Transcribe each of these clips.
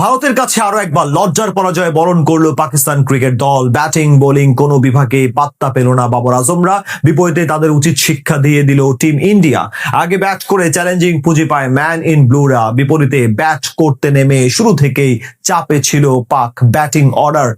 ভারতের কাছে আরও একবার লজ্জার পরাজয় বরণ করল পাকিস্তান ক্রিকেট দল। ব্যাটিং, বোলিং, কোনো বিভাগে পাত্তা পেল না বাবর আজমরা। বিপরীতে তাদের উচিত শিক্ষা দিয়ে দিল টিম ইন্ডিয়া। আগে ব্যাট করে চ্যালেঞ্জিং পুঁজি পায় ম্যান ইন ব্লুরা। বিপরীতে ব্যাট করতে নেমে শুরু থেকেই চাপে ছিল পাক ব্যাটিং অর্ডার।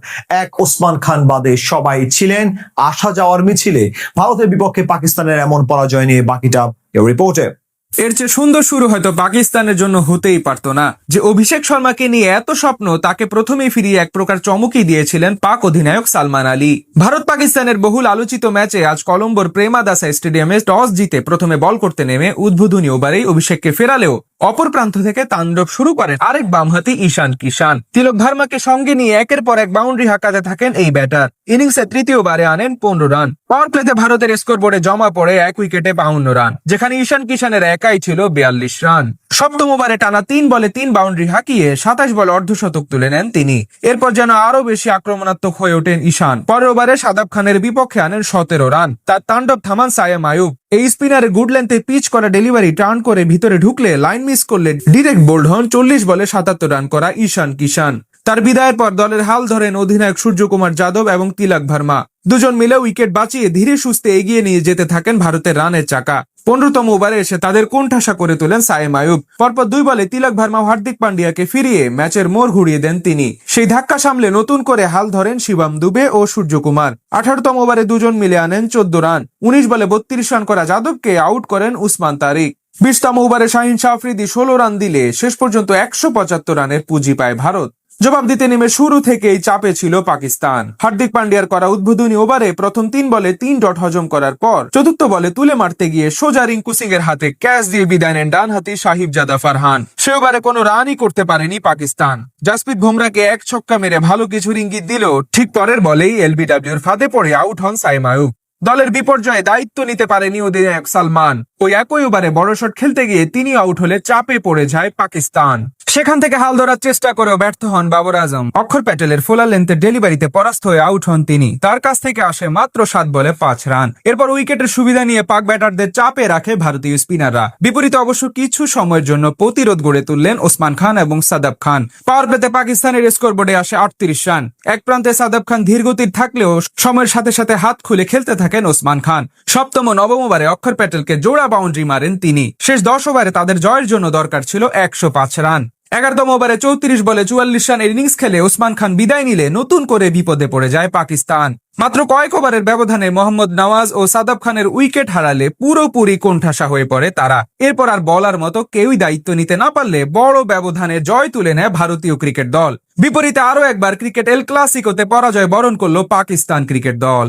এক ওসমান খান বাদে সবাই ছিলেন আসা যাওয়ার মিছিলে। ভারতের বিপক্ষে পাকিস্তানের এমন পরাজয় নিয়ে বাকিটা রিপোর্টে। এর চেয়ে সুন্দর শুরু হয়তো পাকিস্তানের জন্য হতেই পারত না। যে অভিষেক শর্মাকে নিয়ে এত স্বপ্ন, তাকে প্রথমেই ফিরিয়ে এক প্রকার চমকই দিয়েছিলেন পাক অধিনায়ক সালমান আলী। ভারত পাকিস্তানের বহুল আলোচিত ম্যাচে আজ কলম্বোর প্রেমাদাসা স্টেডিয়ামে টস জিতে প্রথমে বল করতে নেমে উদ্বোধনী ওভারেই অভিষেককে ফেরালেও অপর প্রান্ত থেকে তাণ্ডব শুরু করেন আরেক বামহাতি ঈশান কিষান তিলক ভার্মাকে সঙ্গে নিয়ে একের পর এক বাউন্ডারি হাঁকাতে থাকেন এই ব্যাটার ইনিংসে তৃতীয়বারে আনেন পনেরো রান পাওয়ার প্লেতে ভারতের স্কোর বোর্ডে জমা পড়ে এক উইকেটে বাউন্ন রান যেখানে ঈশান কিষানের একাই ছিল বিয়াল্লিশ রান সপ্তম ওভারে টানা তিন বলে তিন বাউন্ডারি হাঁকিয়ে সাতাশ বলে অর্ধশতক তুলে নেন তিনি। এরপর যেন আরও বেশি আক্রমণাত্মক হয়ে ওঠেন ঈশান। পরের ওভারে সাদাব খানের বিপক্ষে আনেন সতেরো রান তার তাণ্ডব থামান সায়েম আয়ুব। এই স্পিনারে গুড লেন্থে পিচ করা ডেলিভারি টার্ন করে ভিতরে ঢুকলে লাইন মিস করলে ডিরেক্ট বোল্ড হন চল্লিশ বলে সাতাত্তর রান করা ঈশান কিষান। তার বিদায়ের পর দলের হাল ধরেন অধিনায়ক সূর্যকুমার যাদব এবং তিলক ভার্মা। দুজন মিলে উইকেট বাঁচিয়ে ধীরে সুস্থে এগিয়ে নিয়ে যেতে থাকেন ভারতের রানের চাকা। পনেরোতম ওভারে এসে তাদের কোণঠাসা করে তোলেন সায়েম আয়ুব। পরপর দুই বলে তিলক ভার্মা হার্দিক পান্ডিয়াকে ফিরিয়ে ম্যাচের মোড় ঘুরিয়ে দেন তিনি। সেই ধাক্কা সামলে নতুন করে হাল ধরেন শিবাম দুবে ও সূর্যকুমার। আঠারোতম ওভারে দুজন মিলে আনেন চোদ্দ রান। উনিশ বলে বত্রিশ রান করা যাদবকে আউট করেন উসমান তারিক। বিশতম ওভারে শাহিন শাহফ্রিদি ষোলো রান দিলে শেষ পর্যন্ত একশো পঁচাত্তর রানের পুঁজি পায় ভারত। জবাব দিতে নেমে শুরু থেকেই চাপে ছিল পাকিস্তান। হার্দিক পান্ডিয়ার করা উদ্বোধনী ওভারে প্রথম তিন বলে তিন ডট হজম করার পর চতুর্থ বলে তুলে মারতে গিয়ে সোজা রিঙ্কু সিং এর হাতে ক্যাচ দিয়ে বিদায় নেন ডান হাতি সাহিব জাদা ফারহান। সে ওভারে কোনো রানই করতে পারেনি পাকিস্তান। জাসপ্রীত বুমরাকে এক ছক্কা মেরে ভালো কিছু ইঙ্গিত দিলেও ঠিক পরের বলেই এলবিডব্লিউর ফাঁদে পড়ে আউট হন সাইম আয়ুব। দলের বিপর্যয়ে দায়িত্ব নিতে পারেনি অধিনায়ক সালমান। ওই একই ওভারে বড় শট খেলতে গিয়ে তিনি আউট হলে চাপে পড়ে যায় পাকিস্তান। সেখান থেকে হাল ধরার চেষ্টা করেও ব্যর্থ হন বাবর আজম। অক্ষর প্যাটেলের ফোলা লেন্থের ডেলিভারিতে পরাস্ত হয়ে আউট হন তিনি। তার কাছ থেকে আসে মাত্র সাত বলে পাঁচ রান। এরপর উইকেটের সুবিধা নিয়ে পাক ব্যাটারদের চাপে রাখে ভারতীয় স্পিনাররা। বিপরীতে অবশ্য কিছু সময়ের জন্য প্রতিরোধ গড়ে তুললেন ওসমান খান এবং সাদাব খান। পাওয়ার প্লেতে পাকিস্তানের স্কোর বোর্ডে আসে আটত্রিশ রান। এক প্রান্তে সাদাব খান ধীরগতির থাকলেও সময়ের সাথে সাথে হাত খুলে খেলতে থাকেন ওসমান খান। সপ্তম নবম ওভারে অক্ষর প্যাটেলকে জোড়া বাউন্ডারি মারেন তিনি। শেষ দশ ওভারে তাদের জয়ের জন্য দরকার ছিল একশো পাঁচ রান। এগারোতম ওভারে চৌত্রিশ বলে চুয়াল্লিশ রানের ইনিংস খেলে ওসমান খান বিদায় নিলে নতুন করে বিপদে পড়ে যায় পাকিস্তান। মাত্র কয়েক ওভারের ব্যবধানে মোহাম্মদ নওয়াজ ও সাদাব খানের উইকেট হারালে পুরোপুরি কোণঠাসা হয়ে পড়ে তারা। এরপর আর বলার মতো কেউই দায়িত্ব নিতে না পারলে বড় ব্যবধানে জয় তুলে নেয় ভারতীয় ক্রিকেট দল। বিপরীতে আরও একবার ক্রিকেট এল ক্লাসিকোতে পরাজয় বরণ করল পাকিস্তান ক্রিকেট দল।